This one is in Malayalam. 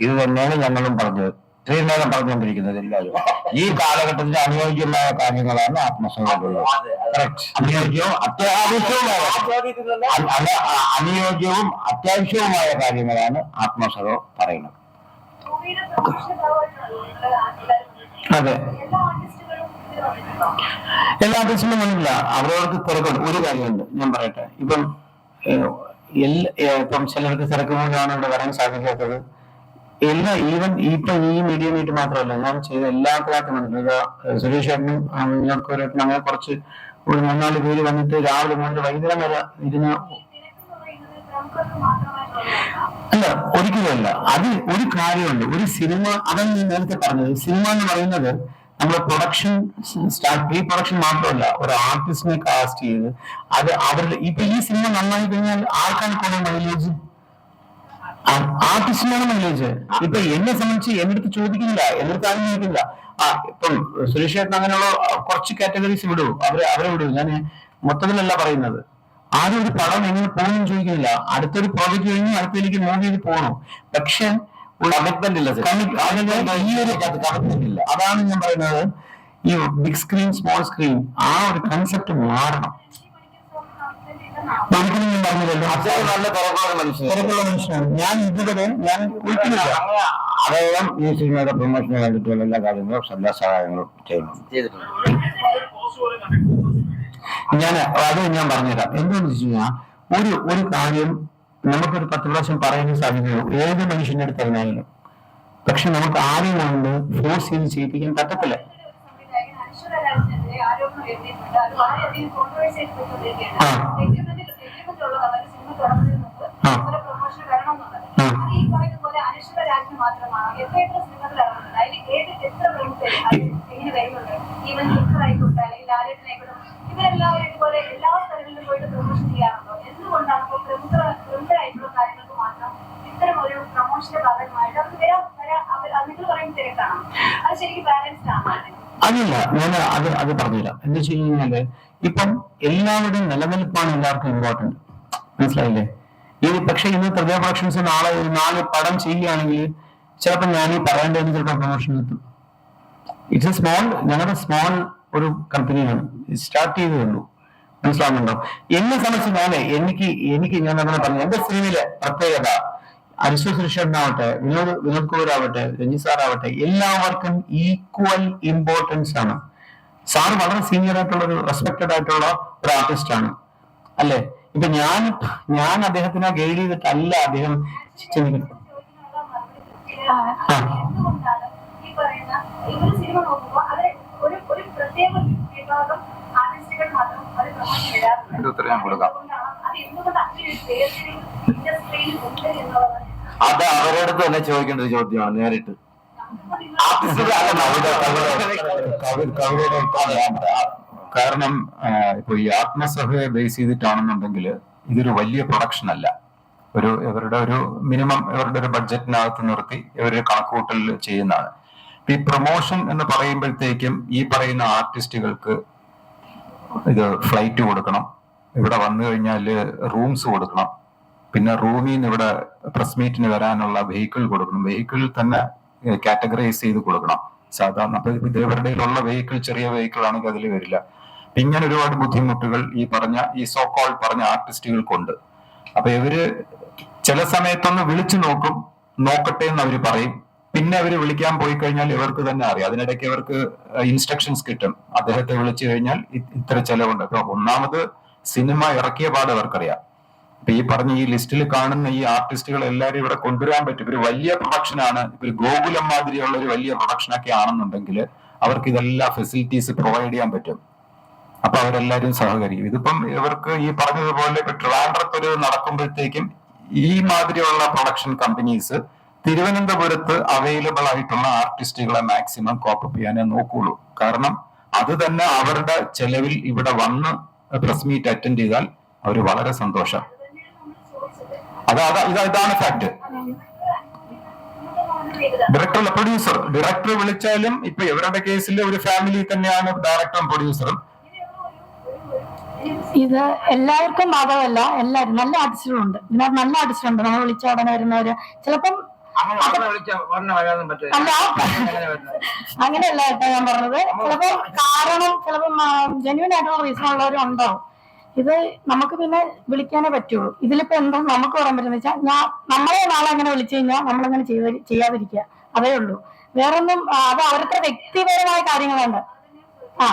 ഇത് തന്നെയാണ് ഞങ്ങളും പറഞ്ഞത്. നേരം പറഞ്ഞുകൊണ്ടിരിക്കുന്നത് എല്ലാവരും. ഈ കാലഘട്ടത്തിൽ അനുയോജ്യമായ കാര്യങ്ങളാണ് Correct. അനുയോജ്യവും അത്യാവശ്യവുമായ അനുയോജ്യവും കാര്യങ്ങളാണ് ആത്മസഹോ പറയുന്നത്. അതെ. എല്ലാ ആർട്ടിസ്റ്റിനും ഒന്നുമില്ല അവരവർക്ക് തിരക്കുണ്ട്. ഒരു കാര്യമുണ്ട്. ഞാൻ പറയട്ടെ. ഇപ്പം ഇപ്പം ചിലർക്ക് തിരക്ക് മൂലമാണ് ഇവിടെ വരാൻ സാധിക്കാത്തത്. എല്ലാ ഈവൻ ഇപ്പൊ ഈ മീഡിയ മീറ്റ് മാത്രമല്ല ഞാൻ ചെയ്ത എല്ലാ ക്ലാസ്സിനും സുരേഷ് ചേട്ടനും വിനോദ് അങ്ങനെ കുറച്ച് ഒരു മൂന്നാൽ പേര് വന്നിട്ട് രാവിലെ മുതൽ വൈകുന്നേരം വരെ ഇരുന്ന് അല്ല ഒരിക്കലുമല്ല അത് ഒരു കാര്യമുണ്ട്. ഒരു സിനിമ അതാണ് ഞാൻ നേരത്തെ പറഞ്ഞത് സിനിമ എന്ന് പറയുന്നത് നമ്മുടെ പ്രൊഡക്ഷൻ സ്റ്റാർട്ട് പ്രീ പ്രൊഡക്ഷൻ മാത്രമല്ല ഒരു ആർട്ടിസ്റ്റിനെ കാസ്റ്റ് ചെയ്ത് അത് അവരുടെ ഇപ്പൊ ഈ സിനിമ നന്നായി കഴിഞ്ഞാൽ ആർക്കാണ് കൂടുതൽ മൈലേജ് ആർട്ടിസ്റ്റിനാണ് ചോദിച്ചത് ഇപ്പൊ എന്നെ സംബന്ധിച്ച് എന്റെ അടുത്ത് ചോദിക്കുന്നില്ല എന്റെ അടുത്ത് ആരും ചോദിക്കില്ല ആ ഇപ്പം സുരേഷ് ഏട്ടൻ അങ്ങനെയുള്ള കുറച്ച് കാറ്റഗറീസ് വിടൂ അവരെ അവരെ വിടൂ ഞാൻ മൊത്തത്തിലല്ല പറയുന്നത്. ആരും ഒരു പടം എങ്ങനെ പോകുന്നു ചോദിക്കുന്നില്ല. അടുത്തൊരു പ്രോജക്റ്റ് കഴിഞ്ഞ് അടുത്തേക്ക് മൂവ് ചെയ്ത് പോകണം പക്ഷെ കമ്മിറ്റ്മെന്റ് ഇല്ല ഈ ഒരു കമ്മിറ്റ്മെന്റ് ഇല്ല. അതാണ് ഞാൻ പറയുന്നത്. ഈ ബിഗ് സ്ക്രീൻ സ്മോൾ സ്ക്രീൻ ആ ഒരു കൺസെപ്റ്റ് മാറണം. നമുക്കൊന്നും പറഞ്ഞില്ലല്ലോ അദ്ദേഹം നല്ല തിരക്കുള്ള മനുഷ്യൻ തിരക്കുള്ള മനുഷ്യനാണ്. ഞാൻ ഇതുവരെ ഞാൻ വിളിക്കുന്നില്ല അദ്ദേഹം ഈ സിനിമയുടെ പ്രൊമോഷന് വേണ്ടിയിട്ടുള്ള എല്ലാ കാര്യങ്ങളും എല്ലാ സഹായങ്ങളും ചെയ്യുന്നു ഞാൻ അത് ഞാൻ പറഞ്ഞുതരാം. എന്താണെന്ന് വെച്ച് കഴിഞ്ഞാൽ ഒരു ഒരു കാര്യം നമുക്കൊരു പത്ത് പ്രാവശ്യം പറയാൻ സാധിക്കുള്ളൂ ഏത് മനുഷ്യന്റെ അടുത്ത് പറഞ്ഞാലും. പക്ഷെ നമുക്ക് ആരെയും കൊണ്ട് ഫോഴ്സ് ചെയ്ത് ചെയ്യിപ്പിക്കാൻ പറ്റത്തില്ല. ആ. Agreement സിനിമ തുടങ്ങുന്നതിന് മുമ്പ് വരണമെന്നുള്ളത്. അത് ഈ മാത്രമാണോ? എത്ര എത്ര സിനിമകൾ ഇറങ്ങുന്നുണ്ട്? അതിൽ ഏത് എത്ര പ്രമുഖര് അത് എങ്ങനെ വരുന്നുണ്ട്? ഈവൻ ആയിക്കോട്ടെ, അല്ലെങ്കിൽ ഇവരെല്ലാവരും ഇതുപോലെ എല്ലാ സ്ഥലങ്ങളിലും പോയിട്ട് പ്രൊമോഷൻ ചെയ്യാറുണ്ടോ എന്തുകൊണ്ടാണ് ഇപ്പോൾ പ്രമുഖ പ്രമുഖരായിട്ടുള്ള കാര്യങ്ങൾക്ക് മാത്രം ഇത്തരം ഒരു പ്രൊമോഷന്റെ ഭാഗമായിട്ട് അവർ വരാ വരാ അവർ നിങ്ങൾ പറയുന്ന തിരക്കാണോ അത് ശരിക്കും ബാലൻസ്ഡ് ആണോ അതില്ല ഞാൻ അത് അത് പറഞ്ഞില്ല എന്താ വെച്ച് കഴിഞ്ഞാൽ ഇപ്പം എല്ലാവരുടെയും നിലനിൽപ്പാണ് എല്ലാവർക്കും ഇമ്പോർട്ടന്റ് മനസ്സിലായില്ലേ? ഈ പക്ഷെ ഇന്ന് പ്രജാ പ്രൊഡക്ഷൻസ് നാളെ നാല് പടം ചെയ്യുകയാണെങ്കിൽ ചിലപ്പോൾ ഞാൻ ഈ പറയേണ്ടതിന് ചിലപ്പോൾ പ്രൊമോഷൻ കിട്ടും. ഇറ്റ്സ് എ സ്മോൾ ഞങ്ങളുടെ സ്മോൾ ഒരു കമ്പനിയാണ് സ്റ്റാർട്ട് ചെയ്തേ ഉള്ളൂ. മനസ്സിലാവുന്നുണ്ടോ? എന്നെ സംബന്ധിച്ച് ഞാൻ എനിക്ക് എനിക്ക് ഞാൻ അങ്ങനെ പറഞ്ഞു. എന്റെ സിനിമയിലെ പ്രത്യേകത അരിശു സുരക്ഷനാവട്ടെ വിനോദ് വിനോദ് കുമാർ ആവട്ടെ രഞ്ജി സാർ ആവട്ടെ എല്ലാവർക്കും ഈക്വൽ ഇമ്പോർട്ടൻസ് ആണ്. സാർ വളരെ സീനിയർ ആയിട്ടുള്ള ഒരു റെസ്പെക്റ്റഡ് ആയിട്ടുള്ള ഒരു ആർട്ടിസ്റ്റ് ആണ്. അല്ലേ ഇപ്പൊ ഞാൻ ഞാൻ അദ്ദേഹത്തിനെ ഗൈഡ് ചെയ്തിട്ടല്ല അദ്ദേഹം ചിന്തിക്കുന്നത് അത് അവരോട് തന്നെ ചോദിക്കേണ്ട ഒരു ചോദ്യമാണ് നേരിട്ട് കാരണം ഇപ്പോൾ ഇപ്പൊ ഈ ആത്മസഭയെ ബേസ് ചെയ്തിട്ടാണെന്നുണ്ടെങ്കിൽ ഇതൊരു വലിയ പ്രൊഡക്ഷൻ അല്ല. ഒരു ഇവരുടെ ഒരു മിനിമം ഇവരുടെ ഒരു ബഡ്ജറ്റിനകത്ത് നിർത്തി ഇവർ കണക്കുകൂട്ടൽ ചെയ്യുന്നതാണ്. ഈ പ്രൊമോഷൻ എന്ന് പറയുമ്പോഴത്തേക്കും ഈ പറയുന്ന ആർട്ടിസ്റ്റുകൾക്ക് ഇത് ഫ്ലൈറ്റ് കൊടുക്കണം. ഇവിടെ വന്നു കഴിഞ്ഞാൽ റൂംസ് കൊടുക്കണം. പിന്നെ റൂമിൽ നിന്ന് ഇവിടെ പ്രസ് മീറ്റിന് വരാനുള്ള വെഹിക്കിൾ കൊടുക്കണം. വെഹിക്കിൾ തന്നെ കാറ്റഗറൈസ് ചെയ്ത് കൊടുക്കണം. സാധാരണ അപ്പൊ ഇവരുടെ ഉള്ള വെഹിക്കിൾ ചെറിയ വെഹിക്കിൾ ആണെങ്കിൽ അതിൽ വരില്ല. ഇങ്ങനെ ഒരുപാട് ബുദ്ധിമുട്ടുകൾ ഈ പറഞ്ഞ ഈ സോ കോൾ പറഞ്ഞ ആർട്ടിസ്റ്റുകൾക്കുണ്ട് അപ്പൊ ഇവർ ചില സമയത്തൊന്ന് വിളിച്ചു നോക്കും നോക്കട്ടെ എന്ന് അവർ പറയും. പിന്നെ അവർ വിളിക്കാൻ പോയി കഴിഞ്ഞാൽ ഇവർക്ക് തന്നെ അറിയാം. അതിനിടയ്ക്ക് ഇവർക്ക് ഇൻസ്ട്രക്ഷൻസ് കിട്ടും. അദ്ദേഹത്തെ വിളിച്ചു കഴിഞ്ഞാൽ ഇത്ര ചെലവുണ്ട്. അപ്പൊ ഒന്നാമത് സിനിമ ഇറക്കിയ പാട് അവർക്കറിയാം. ഇപ്പൊ ഈ പറഞ്ഞ ഈ ലിസ്റ്റിൽ കാണുന്ന ഈ ആർട്ടിസ്റ്റുകൾ എല്ലാവരും ഇവിടെ കൊണ്ടുവരാൻ പറ്റും. ഒരു വലിയ പ്രൊഡക്ഷൻ ആണ് ഇവർ ഗോകുലം മാതിരിയുള്ള ഒരു വലിയ പ്രൊഡക്ഷൻ ഒക്കെ ആണെന്നുണ്ടെങ്കിൽ അവർക്ക് ഇതെല്ലാ ഫെസിലിറ്റീസ് പ്രൊവൈഡ് ചെയ്യാൻ പറ്റും. അപ്പൊ അവരെല്ലാരും സഹകരിക്കും. ഇതിപ്പം ഇവർക്ക് ഈ പറഞ്ഞതുപോലെ ഇപ്പൊ ട്രിവാൻഡ്രത്ത് ഒരു നടക്കുമ്പോഴത്തേക്കും ഈ മാതിരിയുള്ള പ്രൊഡക്ഷൻ കമ്പനീസ് തിരുവനന്തപുരത്ത് അവൈലബിൾ ആയിട്ടുള്ള ആർട്ടിസ്റ്റുകളെ മാക്സിമം കോപ്പപ്പ് ചെയ്യാനേ നോക്കുള്ളൂ. കാരണം അത് തന്നെ അവരുടെ ചെലവിൽ ഇവിടെ വന്ന് പ്രസ് മീറ്റ് അറ്റൻഡ് ചെയ്താൽ അവർ വളരെ സന്തോഷം. അതാ ഇതാണ് ഫാക്ട് ഡയറക്ടർ പ്രൊഡ്യൂസർ ഡയറക്ടർ വിളിച്ചാലും ഇപ്പൊ ഇവരുടെ കേസിൽ ഒരു ഫാമിലി തന്നെയാണ് ഡയറക്ടറും പ്രൊഡ്യൂസറും ഇത് എല്ലാവർക്കും ബാധകമല്ല. എല്ലാവരും നല്ല ആർട്ടിസ്റ്റുകളുണ്ട് ഇതിനകത്ത് നല്ല ആർട്ടിസ്റ്റുണ്ട് നമ്മൾ വിളിച്ച ഉടനെ വരുന്നവര്. ചിലപ്പം അല്ല. അങ്ങനെയല്ല കേട്ടോ ഞാൻ പറഞ്ഞത്. ചിലപ്പോ കാരണം ചിലപ്പം ജെന്യൂൻ ആയിട്ടുള്ള റീസൺ ഉള്ളവരും ഉണ്ടാവും. ഇത് നമുക്ക് പിന്നെ വിളിക്കാനേ പറ്റുള്ളൂ. ഇതിലിപ്പോ എന്താ നമുക്ക് പറയാൻ പറ്റുന്ന വെച്ചാൽ ഞാൻ നമ്മളെ നാളെ അങ്ങനെ വിളിച്ചു കഴിഞ്ഞാൽ നമ്മളങ്ങനെ ചെയ്ത ചെയ്യാതിരിക്കുക. അതേ ഉള്ളൂ. വേറൊന്നും ഒന്നും അത് അവരുടെ വ്യക്തിപരമായ കാര്യങ്ങളുണ്ട് ആ.